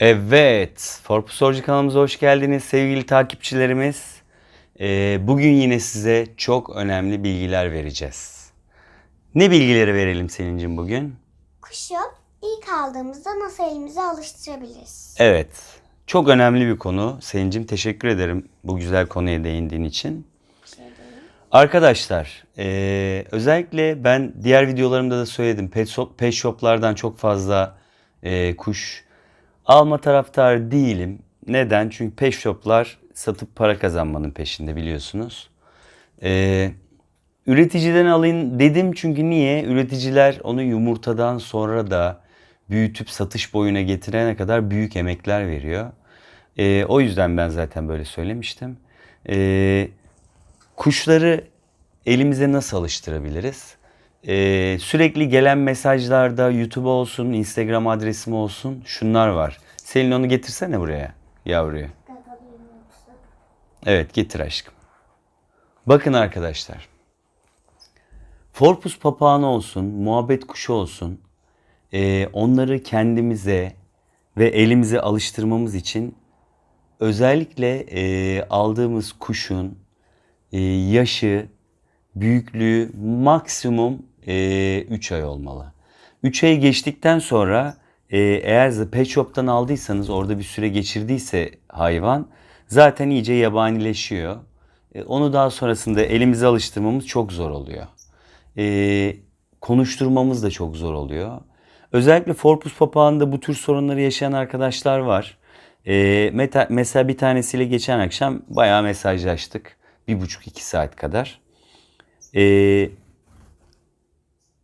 Evet, Forpusorcu kanalımıza hoş geldiniz sevgili takipçilerimiz. Ee, bugün yine size çok önemli bilgiler vereceğiz. Ne bilgileri verelim Selin'cim bugün? Kuş yok. İlk aldığımızda nasıl elimize alıştırabiliriz? Evet, çok önemli bir konu. Selin'cim teşekkür ederim bu güzel konuya değindiğin için. Arkadaşlar, eee, özellikle ben diğer videolarımda da söyledim. Pet, shop, pet shoplardan çok fazla eee, kuş alma taraftarı değilim. Neden? Çünkü pet shoplar satıp para kazanmanın peşinde biliyorsunuz. Eee, üreticiden alayım dedim çünkü niye? Üreticiler onu yumurtadan sonra da büyütüp satış boyuna getirene kadar büyük emekler veriyor. Eee, o yüzden ben zaten böyle söylemiştim. Eee Kuşları elimize nasıl alıştırabiliriz? Ee, sürekli gelen mesajlarda YouTube olsun, Instagram adresim olsun şunlar var. Selin onu getirsene buraya yavruyu. Evet getir aşkım. Bakın arkadaşlar. Forpus papağanı olsun, muhabbet kuşu olsun. ee, onları kendimize ve elimize alıştırmamız için özellikle ee, aldığımız kuşun e, yaşı, büyüklüğü maksimum 3 ay olmalı. 3 ay geçtikten sonra e, eğer The Pet Shop'tan aldıysanız orada bir süre geçirdiyse hayvan zaten iyice yabanileşiyor. E, onu daha sonrasında elimize alıştırmamız çok zor oluyor. E, konuşturmamız da çok zor oluyor. Özellikle Forpus papağanında bu tür sorunları yaşayan arkadaşlar var. E, meta- mesela bir tanesiyle geçen akşam bayağı mesajlaştık. Bir buçuk iki saat kadar. Ee,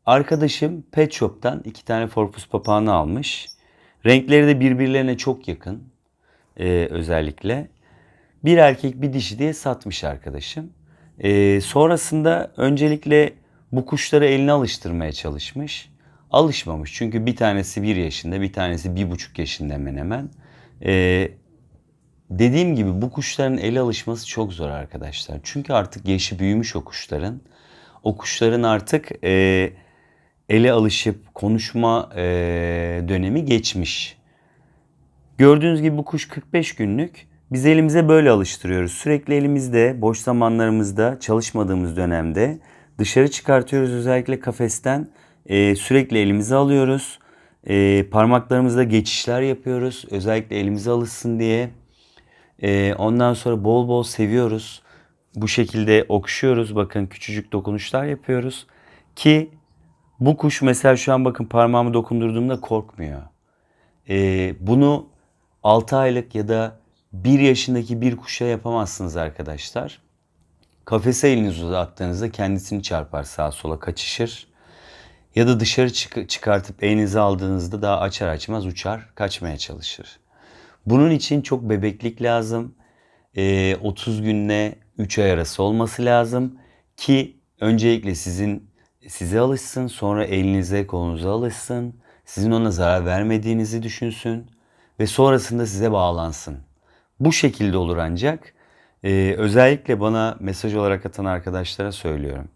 arkadaşım Pet Shop'tan iki tane Forpus papağanı almış. Renkleri de birbirlerine çok yakın ee, özellikle. Bir erkek bir dişi diye satmış arkadaşım. Ee, sonrasında öncelikle bu kuşları eline alıştırmaya çalışmış. Alışmamış çünkü bir tanesi bir yaşında bir tanesi bir buçuk yaşında hemen hemen. Ee, Dediğim gibi bu kuşların ele alışması çok zor arkadaşlar. Çünkü artık yaşı büyümüş o kuşların. O kuşların artık e, ele alışıp konuşma e, dönemi geçmiş. Gördüğünüz gibi bu kuş 45 günlük. Biz elimize böyle alıştırıyoruz. Sürekli elimizde, boş zamanlarımızda, çalışmadığımız dönemde dışarı çıkartıyoruz özellikle kafesten. E, sürekli elimize alıyoruz. E, parmaklarımızda geçişler yapıyoruz. Özellikle elimize alışsın diye. Ee, ondan sonra bol bol seviyoruz. Bu şekilde okşuyoruz. Bakın küçücük dokunuşlar yapıyoruz. Ki bu kuş mesela şu an bakın parmağımı dokundurduğumda korkmuyor. Ee, bunu 6 aylık ya da 1 yaşındaki bir kuşa yapamazsınız arkadaşlar. Kafese elinizi uzattığınızda kendisini çarpar sağa sola kaçışır. Ya da dışarı çık- çıkartıp elinize aldığınızda daha açar açmaz uçar kaçmaya çalışır. Bunun için çok bebeklik lazım. Ee, 30 günle 3 ay arası olması lazım ki öncelikle sizin size alışsın, sonra elinize kolunuza alışsın. Sizin ona zarar vermediğinizi düşünsün ve sonrasında size bağlansın. Bu şekilde olur ancak. Ee, özellikle bana mesaj olarak atan arkadaşlara söylüyorum.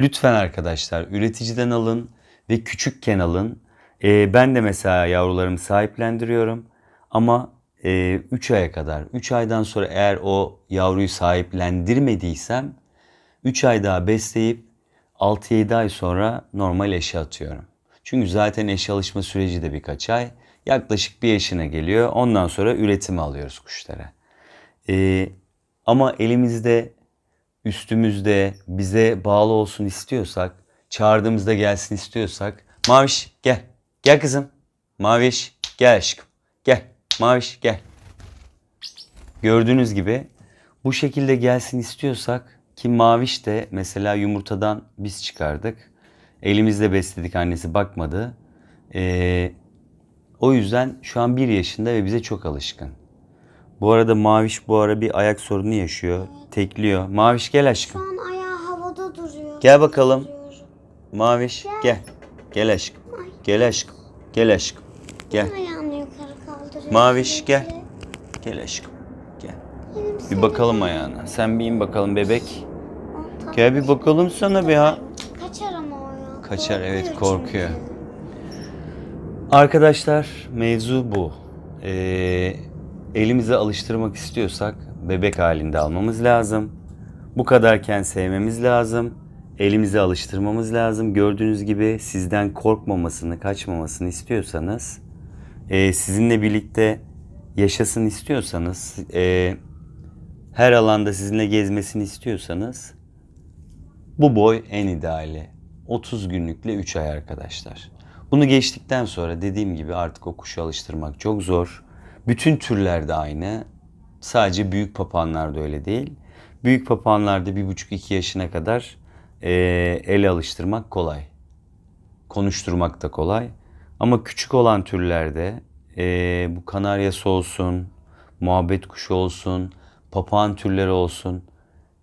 Lütfen arkadaşlar üreticiden alın ve küçükken alın. Ee, ben de mesela yavrularımı sahiplendiriyorum. Ama 3 aya kadar, 3 aydan sonra eğer o yavruyu sahiplendirmediysem 3 ay daha besleyip 6-7 ay sonra normal eşe atıyorum. Çünkü zaten eşe alışma süreci de birkaç ay. Yaklaşık bir yaşına geliyor. Ondan sonra üretimi alıyoruz kuşlara. Ee, ama elimizde, üstümüzde bize bağlı olsun istiyorsak, çağırdığımızda gelsin istiyorsak, Maviş gel, gel kızım. Maviş gel aşkım, gel. Maviş gel. Gördüğünüz gibi bu şekilde gelsin istiyorsak ki Maviş de mesela yumurtadan biz çıkardık. Elimizde besledik annesi bakmadı. Ee, o yüzden şu an bir yaşında ve bize çok alışkın. Bu arada Maviş bu ara bir ayak sorunu yaşıyor. Tekliyor. Maviş gel Şu aşkım. an ayağı havada duruyor. Gel bakalım. Maviş gel. Gel aşkım. Gel aşkım. Gel aşkım. Gel. Ayağını yukarı kaldırıyor. Maviş, gel. Gel aşkım. Gel. Benim Bir bakalım ayağına. Sen bir in bakalım bebek. Gel bir bakalım sana bir ha. Kaçar ama o ya. Kaçar, evet, çünkü. korkuyor. Arkadaşlar mevzu bu. Ee, elimize alıştırmak istiyorsak bebek halinde almamız lazım. Bu kadarken sevmemiz lazım. Elimize alıştırmamız lazım. Gördüğünüz gibi sizden korkmamasını, kaçmamasını istiyorsanız, e, sizinle birlikte yaşasın istiyorsanız, e, her alanda sizinle gezmesini istiyorsanız, bu boy en ideali. 30 günlükle 3 ay arkadaşlar. Bunu geçtikten sonra dediğim gibi artık o kuşu alıştırmak çok zor. Bütün türlerde aynı. Sadece büyük papağanlarda öyle değil. Büyük papağanlarda 1,5-2 yaşına kadar eee ele alıştırmak kolay. Konuşturmak da kolay. Ama küçük olan türlerde eee, bu kanaryası olsun, muhabbet kuşu olsun, papağan türleri olsun.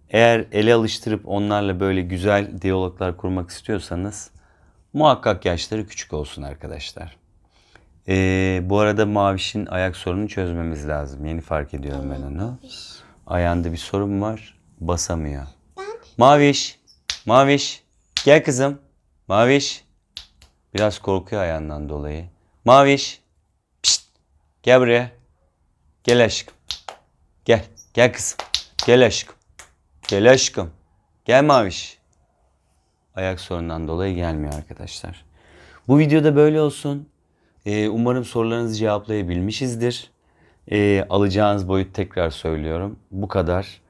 Eğer ele alıştırıp onlarla böyle güzel diyaloglar kurmak istiyorsanız muhakkak yaşları küçük olsun arkadaşlar. Ee, bu arada Maviş'in ayak sorununu çözmemiz lazım. Yeni fark ediyorum ben onu. Ayağında bir sorun var. Basamıyor. Maviş, Maviş, gel kızım. Maviş. Biraz korkuyor ayağından dolayı. Maviş, pişt, gel buraya. Gel aşkım. Gel, gel kızım. Gel aşkım. Gel aşkım. Gel Maviş. Ayak sorundan dolayı gelmiyor arkadaşlar. Bu videoda böyle olsun. Ee, umarım sorularınızı cevaplayabilmişizdir. Ee, alacağınız boyut tekrar söylüyorum. Bu kadar.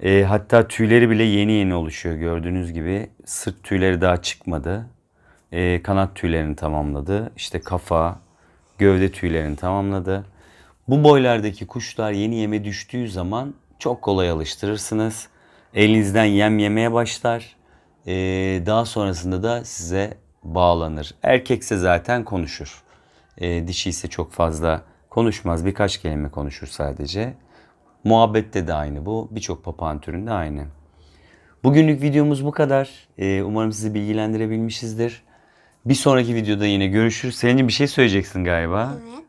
Ee, hatta tüyleri bile yeni yeni oluşuyor gördüğünüz gibi. Sırt tüyleri daha çıkmadı. Ee, kanat tüylerini tamamladı. İşte kafa, gövde tüylerini tamamladı. Bu boylardaki kuşlar yeni yeme düştüğü zaman çok kolay alıştırırsınız. Elinizden yem yemeye başlar. Ee, daha sonrasında da size bağlanır. Erkekse zaten konuşur. Ee, dişi ise çok fazla konuşmaz. Birkaç kelime konuşur sadece. Muhabbette de aynı bu. Birçok papağan türünde aynı. Bugünlük videomuz bu kadar. Ee, umarım sizi bilgilendirebilmişizdir. Bir sonraki videoda yine görüşürüz. Selin'cim bir şey söyleyeceksin galiba. Evet.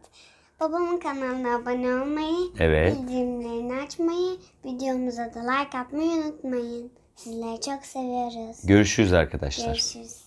Babamın kanalına abone olmayı, Evet. bildirimlerini açmayı, videomuza da like atmayı unutmayın. Sizleri çok seviyoruz. Görüşürüz arkadaşlar. Görüşürüz.